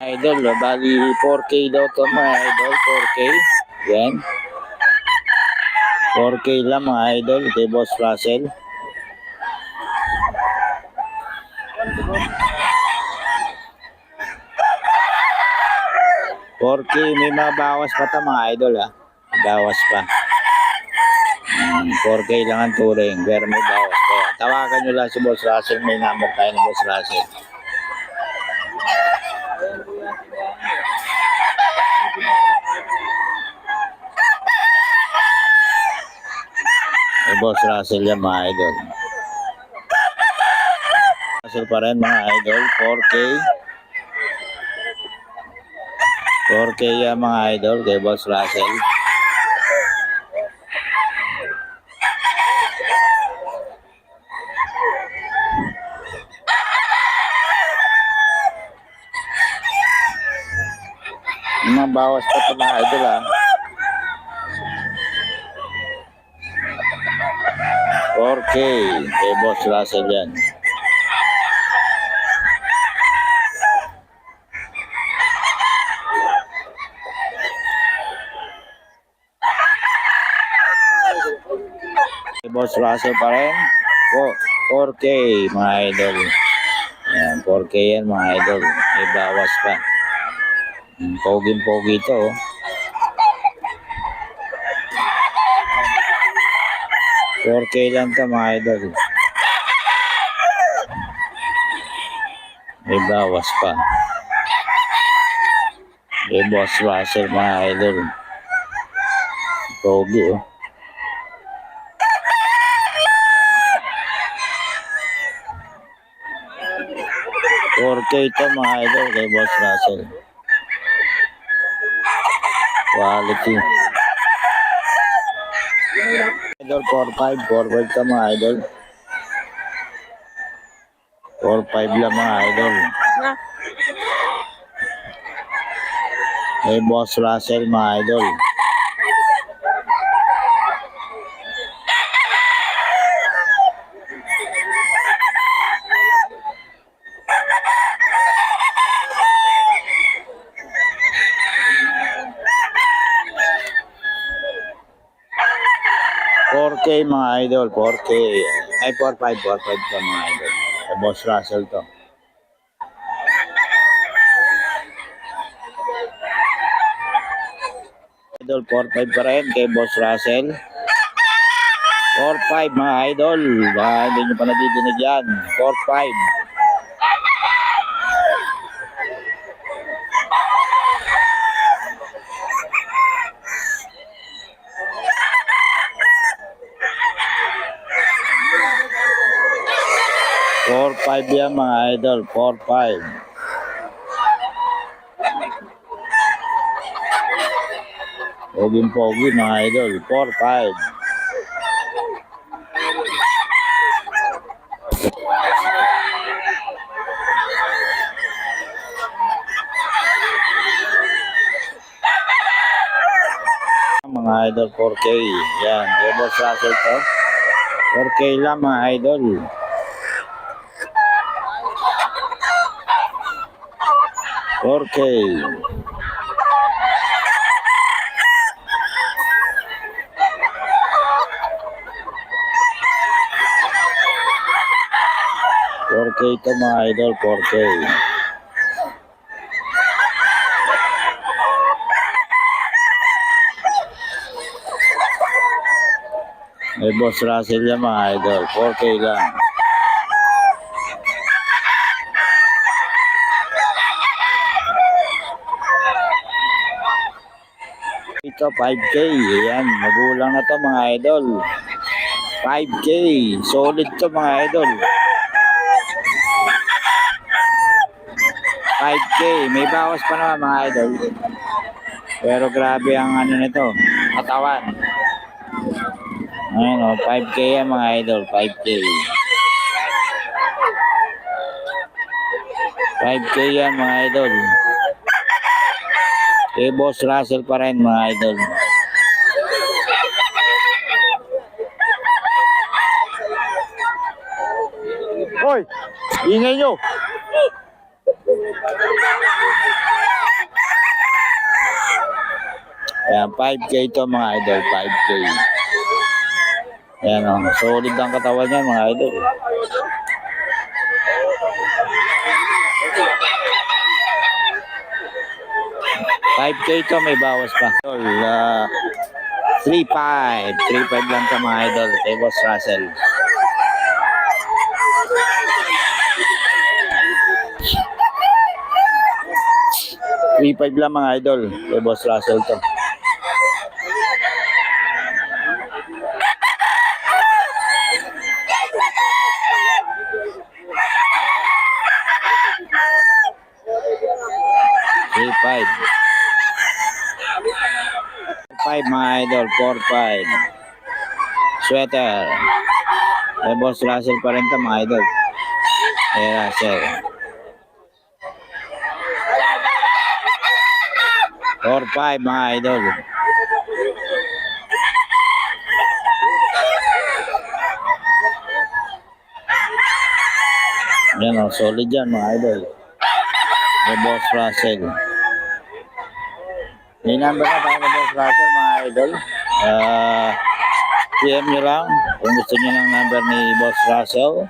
Idol, oh, bali 4K daw to mga idol, 4K. Yan. 4K lang mga idol kay Boss Russell. Porque may mga bawas pa ta mga idol ha. Bawas pa. Hmm, 4K lang ang turing, pero may bawas pa. Tawagan nyo lang si Boss Russell, may number tayo ni Boss Russell. Boss Russell yan mga idol. Russell pa rin mga idol, 4K. 4K yan mga idol kay Boss Russell. Yung mga bawas pa ito mga idol ah. 4K kay Boss Russell yan. Kay Boss Russell pa rin. Po- 4K mga idol. Yan, 4K yan mga idol. May bawas pa. Poging-pogi ito. oh. Four K lang to mga idol. May bawas pa. May boss Russell mga idol. Pogi oh. Four K to mga idol kay Boss Russell. Quality. Idol 4-5, 4-5 ka mga idol. 4-5 lang mga idol. Hey Boss Russell mga idol. Four K mga idol, 4K. Ay, 4-5, 4-5 ka mga idol. Hey Boss Russell to. Idol, 4-5 pa rin kay Boss Russell. 4-5 mga idol. Baka hindi nyo pa nadidinig yan. 4-5. Four five yan mga idol. Four five. Poging pogi mga idol. Four five. Mga idol 4K. Yan. Boss Russell to. 4K lang mga idol. Four K. Four K to mga idol, 4K. May boss Russell yan mga idol, 4K lang. 5K. Ayan, magulang na to mga idol. 5K. Solid to mga idol. 5K. May bawas pa naman mga idol. Pero grabe ang ano nito. Katawan. Ayan o, 5K yan mga idol. 5K. 5K yan mga idol. Kay Boss Russell pa rin mga idol. Hoy! Ingay nyo! Ayan, 5K ito mga idol, 5K. Ayan oh, solid ang katawan niya mga idol. Five K to may bawas pa. Idol, uh, 3-5. 3-5 lang to mga idol. Kay Boss Russell. Three five lang mga idol. Kay Boss Russell to. Three five. Five mga idol. Four five. Sweater. Kay Boss Russell pa rin to mga idol. Kay Russell. Four five mga idol. Yan o, solid yan mga idol. The Boss Russell. May number na tayo Russell mga idol. Ah, PM nyo lang kung gusto nyo ng number ni Boss Russell.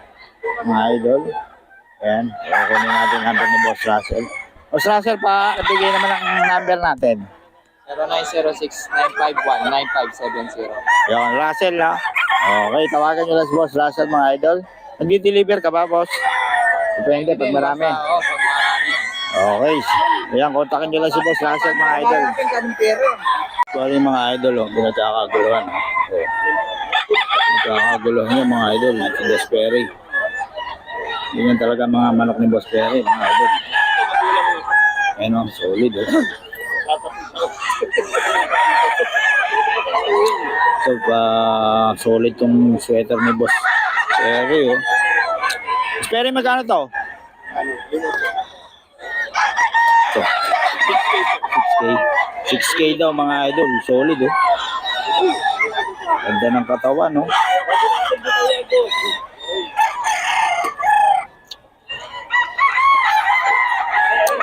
Mga idol. Ayan, kukunin natin ang number ni Boss Russell. Boss Russell pa, bigay naman ang number natin. 0906-951-9570. Yung Russell na. Okay, tawagan nyo lang si Boss Russell mga idol. Nag-deliver ka ba, boss? Depende pag marami. Oo, pag marami. Okay. Ayan, kontakin nyo lang si Boss Russell mga idol. Sorry mga idol, oh. Pinagkakaguluhan. Oh. Pinagkakaguluhan yung mga idol. Si Boss Perry. Yun yung talaga mga manok ni Boss Perry, mga idol. Ayan o, solid oh. So, pa solid tong sweater ni Boss Perry oh. Boss Perry, magkano to? Ito. 6K. 6K daw mga idol. Solid oh. Ganda ng katawan no.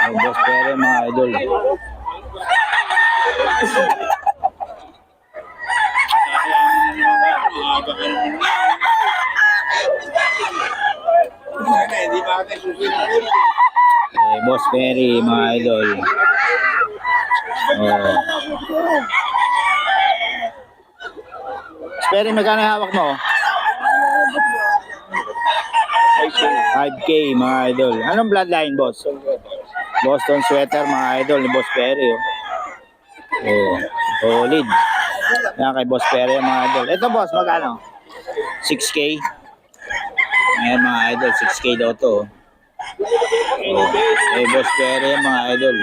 Ang boss pero mga idol. Eh, boss Perry, mga idol. Oh. Boss Perry, magkano hawak mo? 5K, mga idol. Anong bloodline, boss? Boston sweater, mga idol, ni Boss Perry. Oh. Oh, solid. Yan kay Boss Perry, mga idol. Ito, boss, magkano? 6K. Ayan, mga idol, 6K daw to. oh. Oh, eh, Boss Perry, mga idol.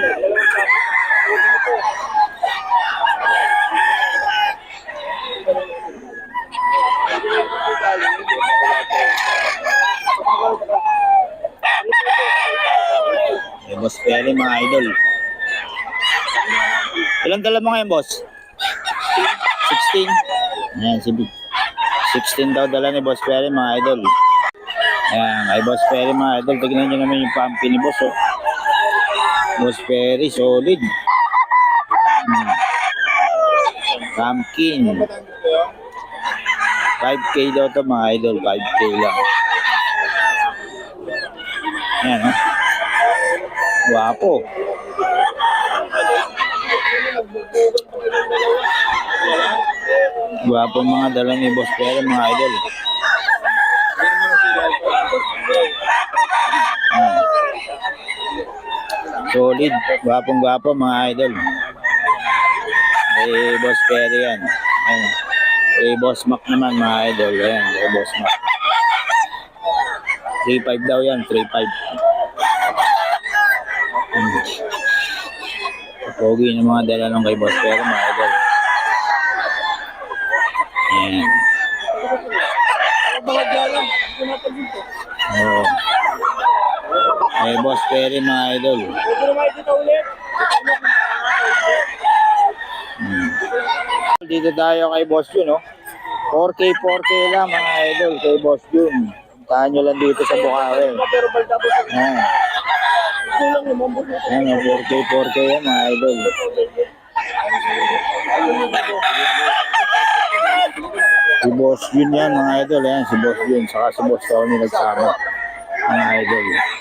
Perry, mga idol. Ilan dala mo ngayon, boss? 16. Ayan, si Big. 16 daw dala ni Boss Perry, mga idol. Ayan, kay Boss Perry, mga idol. Tignan nyo naman yung pampi ni Boss, oh. Boss Perry, solid. Hmm. Pumpkin. 5K daw to mga idol, 5K lang. Ayan, oh. Guwapo. Guwapo mga dala ni Boss Pero, mga idol. Hmm. Solid. Gwapong gwapo mga idol. Eh, Boss Pero yan. Ayan. Eh, Boss Mac naman mga idol. Ayan, eh, Boss Mac. 3.5 daw yan, 3.5. Pogi ng mga dala nung kay Boss Pero mga idol. Ayan. Oo. Eh, Boss Perry mga idol. Hmm. Dito tayo kay Boss Jun, no? 4K, 4K lang mga idol kay Boss Jun. Puntahan nyo lang dito sa Bukawi. Ayan. Ayan, 4K, 4K yan mga idol. Si Boss Jun yan mga idol. Ayan, si Boss Jun. Saka si Boss Tony nagsama. Mga idol. Mga idol.